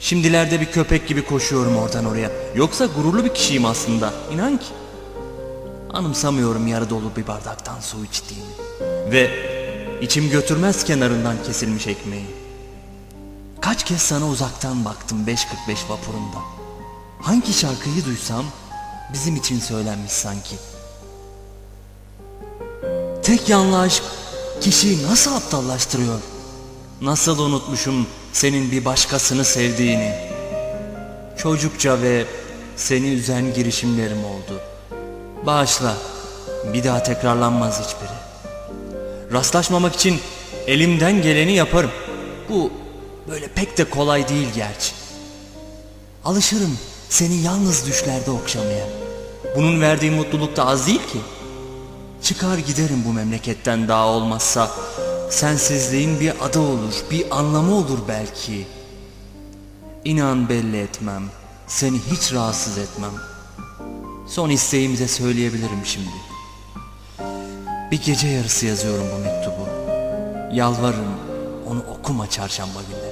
Şimdilerde bir köpek gibi koşuyorum oradan oraya. Yoksa gururlu bir kişiyim aslında. İnan ki. Anımsamıyorum yarı dolu bir bardaktan su içtiğimi. Ve içim götürmez kenarından kesilmiş ekmeği. Kaç kez sana uzaktan baktım 5.45 vapurunda. Hangi şarkıyı duysam bizim için söylenmiş sanki. Tek yanlı aşk kişiyi nasıl aptallaştırıyor? Nasıl unutmuşum senin bir başkasını sevdiğini? Çocukça ve seni üzen girişimlerim oldu. Bağışla, bir daha tekrarlanmaz hiçbiri. Rastlaşmamak için elimden geleni yaparım. Bu böyle pek de kolay değil gerçi. Alışırım seni yalnız düşlerde okşamaya. Bunun verdiği mutluluk da az değil ki. Çıkar giderim bu memleketten daha olmazsa Sensizliğin bir adı olur, bir anlamı olur belki. İnan belli etmem, seni hiç rahatsız etmem. Son isteğimi de söyleyebilirim şimdi. Bir gece yarısı yazıyorum bu mektubu. Yalvarırım onu okuma çarşamba günleri